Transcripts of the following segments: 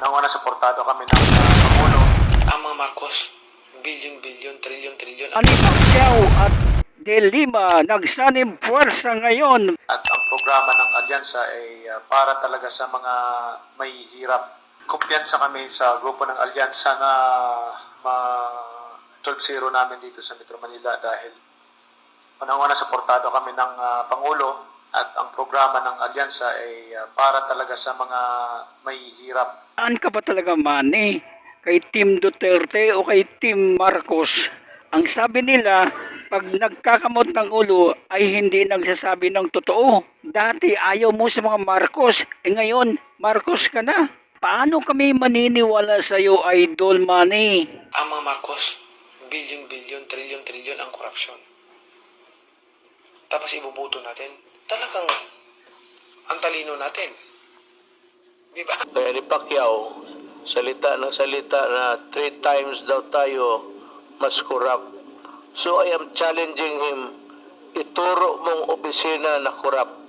Unang-una, suportado kami ng uh, Pangulo. Ang mga Marcos, billion-billion, trillion-trillion. Manny Pacquiao at De Lima nagsanib puwersa ngayon At ang programa ng Alyansa ay uh, para talaga sa mga may hirap. Kumpiyansa kami sa grupo ng Alyansa na ma 12-0 namin dito sa Metro Manila dahil unang-una suportado kami ng uh, Pangulo programa ng Alyansa ay uh, para talaga sa mga may hirap. Saan ka ba talaga Manny? Kay Team Duterte o kay Team Marcos? Ang sabi nila, pag nagkakamot ng ulo ay hindi nagsasabi ng totoo. Dati ayaw mo sa mga Marcos, eh ngayon Marcos ka na. Paano kami maniniwala sa iyo, Idol Manny? Ang mga Marcos, billion-billion, trillion-trillion ang korupsyon. Tapos ibubuto natin. Talagang ang talino natin. Di ba? Kaya ni Pacquiao, salita ng salita na three times daw tayo mas corrupt. So I am challenging him, ituro mong opisina na corrupt.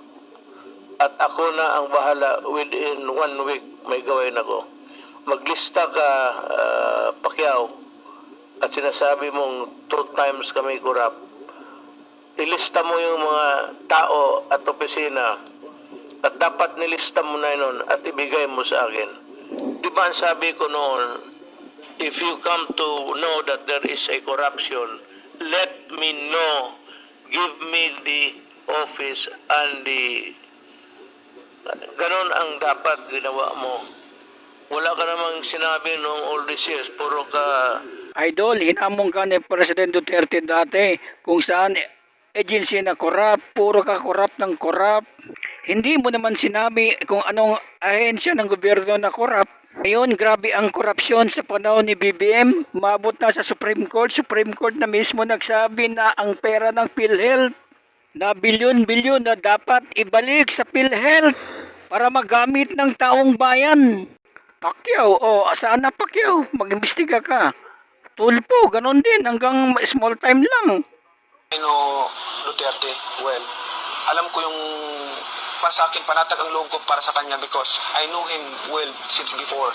At ako na ang bahala within one week may gawin ako. Maglista ka, uh, Pacquiao, at sinasabi mong two times kami corrupt. Ilista mo yung mga tao at opisina at dapat nilista mo na yun at ibigay mo sa akin. Di ba ang sabi ko noon, if you come to know that there is a corruption, let me know. Give me the office and the... Ganon ang dapat ginawa mo. Wala ka namang sinabi noong all these years, puro ka Idol, hinamong ka ni President Duterte dati kung saan agency na korap, puro ka korap ng korap. Hindi mo naman sinabi kung anong ahensya ng gobyerno na korap. Ngayon, grabe ang korupsyon sa panahon ni BBM. Mabot na sa Supreme Court. Supreme Court na mismo nagsabi na ang pera ng PhilHealth na bilyon-bilyon na dapat ibalik sa PhilHealth para magamit ng taong bayan. Pacquiao, o oh, saan na Pacquiao? Mag-imbestiga ka. Tulpo, ganon din, hanggang small time lang. Pino Duterte, well, alam ko yung para sa akin, panatag ang loob ko para sa kanya because I know him well since before.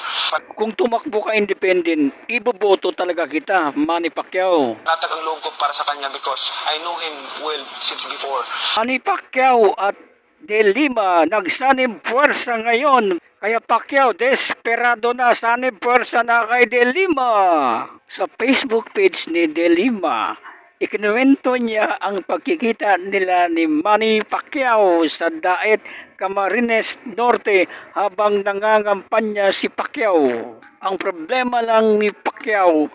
Kung tumakbo ka independent, iboboto talaga kita, Manny Pacquiao. Panatag ang loob ko para sa kanya because I know him well since before. Manny Pacquiao at De Lima nagsanib puwersa ngayon. Kaya Pacquiao, desperado na sanib puwersa na kay De Lima. Sa Facebook page ni De Lima, ikinuwento niya ang pagkikita nila ni Manny Pacquiao sa Daet, Camarines Norte habang nangangampanya si Pacquiao. Ang problema lang ni Pacquiao,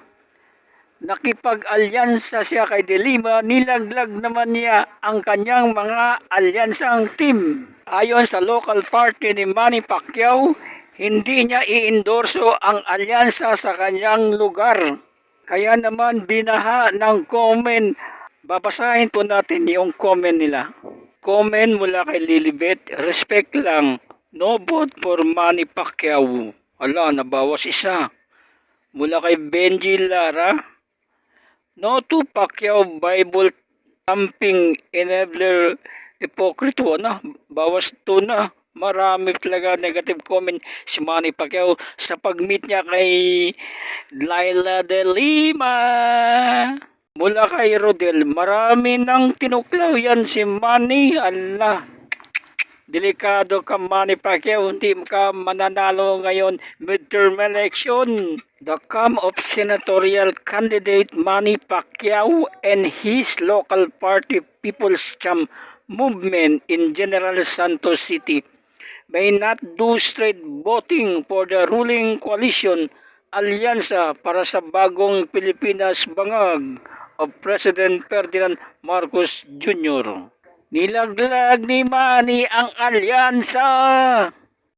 nakipag-alyansa siya kay De Lima, nilaglag naman niya ang kanyang mga alyansang team. Ayon sa local party ni Manny Pacquiao, hindi niya iendorso ang alyansa sa kanyang lugar. Kaya naman binaha ng comment. Babasahin po natin yung comment nila. Comment mula kay Lilibet, respect lang. No vote for Manny Pacquiao. Ala, nabawas isa. Mula kay Benji Lara, No to Pacquiao Bible thumping enabler hypocrite na. Bawas to na. Marami talaga negative comment si Manny Pacquiao sa pag-meet niya kay Laila de Lima. Mula kay Rodel, marami nang tinuklaw yan si Manny. Allah. Delikado ka Manny Pacquiao, hindi ka mananalo ngayon midterm election. The come of senatorial candidate Manny Pacquiao and his local party People's Champ movement in General Santos City may not do straight voting for the ruling coalition alyansa para sa bagong Pilipinas bangag of President Ferdinand Marcos Jr. Nilaglag ni Manny ang alyansa.